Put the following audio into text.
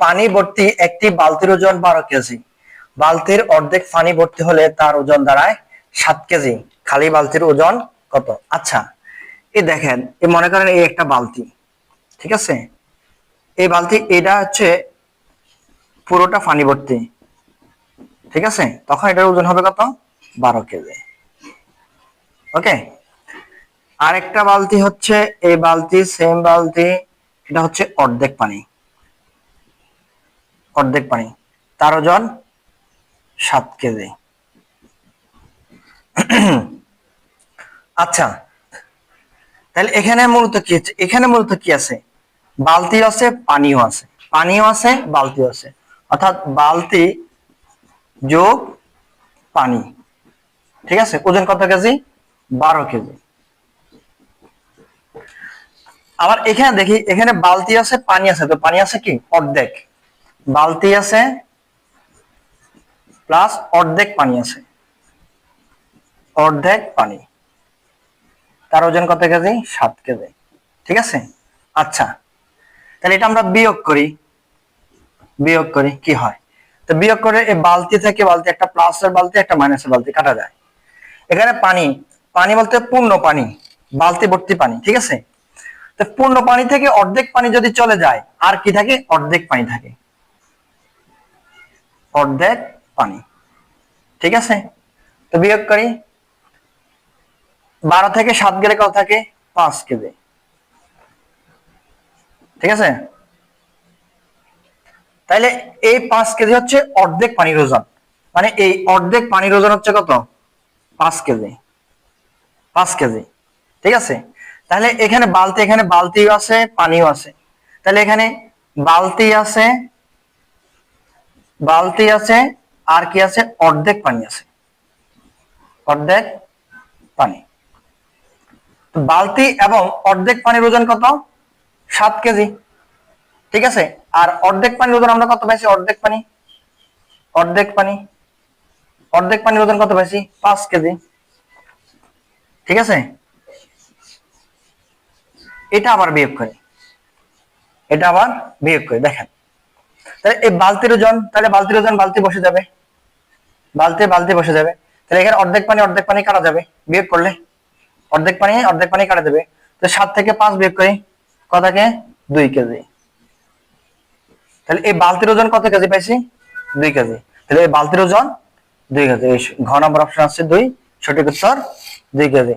পানি ভর্তি একটি বালতির ওজন বারো কেজি। বালতির অর্ধেক পানি ভর্তি হলে তার ওজন দাঁড়ায় সাত কেজি। খালি বালতির ওজন কত? আচ্ছা এই দেখেন, এই মনে করেন এই একটা বালতি, ঠিক আছে? এই বালতি, এটা হচ্ছে পুরোটা পানি ভর্তি, ঠিক আছে? তখন এটার ওজন হবে কত? বারো কেজি। ওকে? আরেকটা বালতি হচ্ছে, এই বালতি, সেম বালতি, এটা হচ্ছে অর্ধেক পানি। অর্ধেক পানি। তার ওজন সাত কেজি। আচ্ছা তাহলে এখানে মূলত কি এখানে মূলত কি আছে? বালতি আছে, পানিও আছে। পানিও আছে, বালতিও আছে। অর্থাৎ বালতি যোগ পানি। ঠিক আছে? ওজন কত কেজি? বারো কেজি। আবার এখানে দেখি, এখানে বালতি আছে, পানি আছে। তো পানি আছে কি? অর্ধেক। বালতি আছে প্লাস অর্ধেক পানি আছে। অর্ধেক পানি। তার ওজন কত কেজি? সাত কেজি। ঠিক আছে? আচ্ছা। তাহলে এটা আমরা বিয়োগ করি। বিয়োগ করি, কি হয়? তো বিয়োগ করে এই বালতি থেকে বালতি, একটা প্লাসের বালতি, একটা মাইনাসের বালতি কাটা যায়। এখানে পানি পানি বলতে পূর্ণ পানি, বালতি ভর্তি পানি, ঠিক আছে? তো পূর্ণ পানি থেকে অর্ধেক পানি যদি চলে যায়, আর কি থাকে? অর্ধেক পানি থাকে। অর্ধেক পানি ঠিক আছে? তো বিয়োগ করি। বারো থেকে সাত গেলে কত থাকে? পাঁচ কেজি ঠিক আছে? তাইলে এই পাঁচ কেজি হচ্ছে অর্ধেক পানির ওজন। মানে এই অর্ধেক পানির ওজন হচ্ছে কত? পাঁচ কেজি পাঁচ কেজি ঠিক আছে? তাহলে এখানে বালতি, এখানে বালতিও আছে, পানিও আছে। তাহলে এখানে বালতি আছে বালতি আছে, আর কি আছে? অর্ধেক পানি আছে। অর্ধেক পানি। বালতি এবং অর্ধেক পানির ওজন কত? সাত কেজি। ঠিক আছে? আর অর্ধেক পানির ওজন আমরা কত পাইছি? অর্ধেক পানি। অর্ধেক পানি। অর্ধেক পানির ওজন কত পাইছি? পাঁচ কেজি। ঠিক আছে? এটা আবার বিয়োগ করি। এটা আবার বিয়োগ করি। দেখেন তাহলে এই বালতির ওজন, তাহলে বালতির ওজন বালতি বসে যাবে। বালতি বালতি বসে যাবে। তাহলে এখানে অর্ধেক পানি অর্ধেক পানি কাটা যাবে বিয়োগ করলে। অর্ধেক পানি অর্ধেক পানি কাটা যাবে। তো সাত থেকে পাঁচ বিয়োগ করি কতকে দুই কেজি। তাহলে এই বালতির ওজন কত কেজি পাইছি? দুই কেজি। তাহলে এই বালতির ওজন দুই কেজি। এই ঘ নম্বর অপশন আছে দুই, সঠিক উত্তর দুই কেজি।